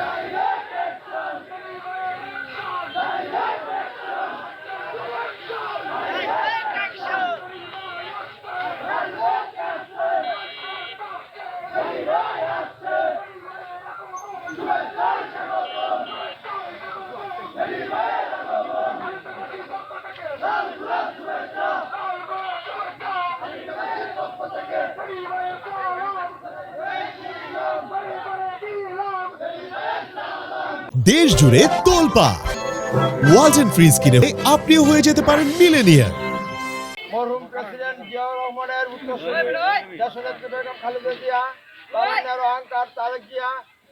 Let's go! দেশ জুড়ে তোলপা Walton fridge কিনে আপনিও হয়ে যেতে পারেন মিলেনিয়ার জিয়াউর রহমানের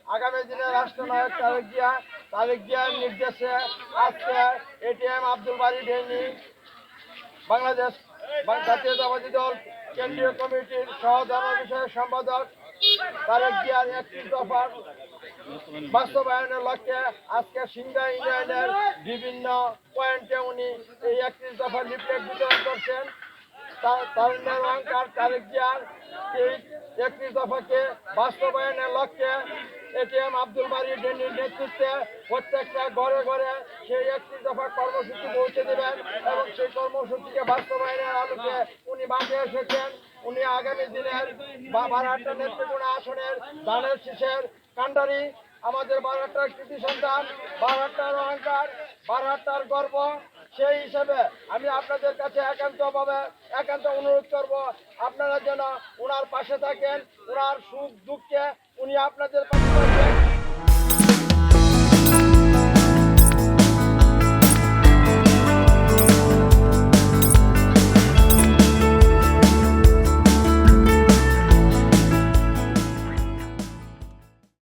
আগামী দিনে রাষ্ট্রনায়ক তারেক জিয়া, তারেক জিয়ার নির্দেশে আজকে এটিএম আব্দুল বাড়ি বাংলাদেশ জাতীয়তাবাদী দল, কেন্দ্রীয় কমিটির সহ বিষয়ক সম্পাদক তারেক জিয়ার একত্রিশ দফার বাস্তবায়নের লক্ষ্যে আজকে সিংহা ইউনিয়নের বিভিন্ন পয়েন্টে উনি এই একত্রিশ দফা লিফলেট বিতরণ করছেন। তারুণ্যের অহংকার তারেক জিয়ার এই একত্রিশ দফাকে বাস্তবায়নের লক্ষ্যে এটিএম আব্দুল বাড়ি ডেনির নেতৃত্বে প্রত্যেকটা ঘরে ঘরে সেই একত্রিশ দফা কর্মসূচি পৌঁছে দেবেন এবং সেই কর্মসূচিকে বাস্তবায়নের আলোকে উনি মাঠে এসেছেন। উনি আগামী দিনের বারহাট্টা নেত্রকোনা আসনের ধানের শীষের কাণ্ডারি আমাদের বারহাট্টার কৃতি সন্তান, বারহাট্টার অহংকার, বারহাট্টার গর্ব, সেই হিসেবে আমি আপনাদের কাছে একান্তভাবে একান্ত অনুরোধ করব, আপনারা যেন ওনার পাশে থাকেন ওনার সুখ দুঃখে উনি আপনাদের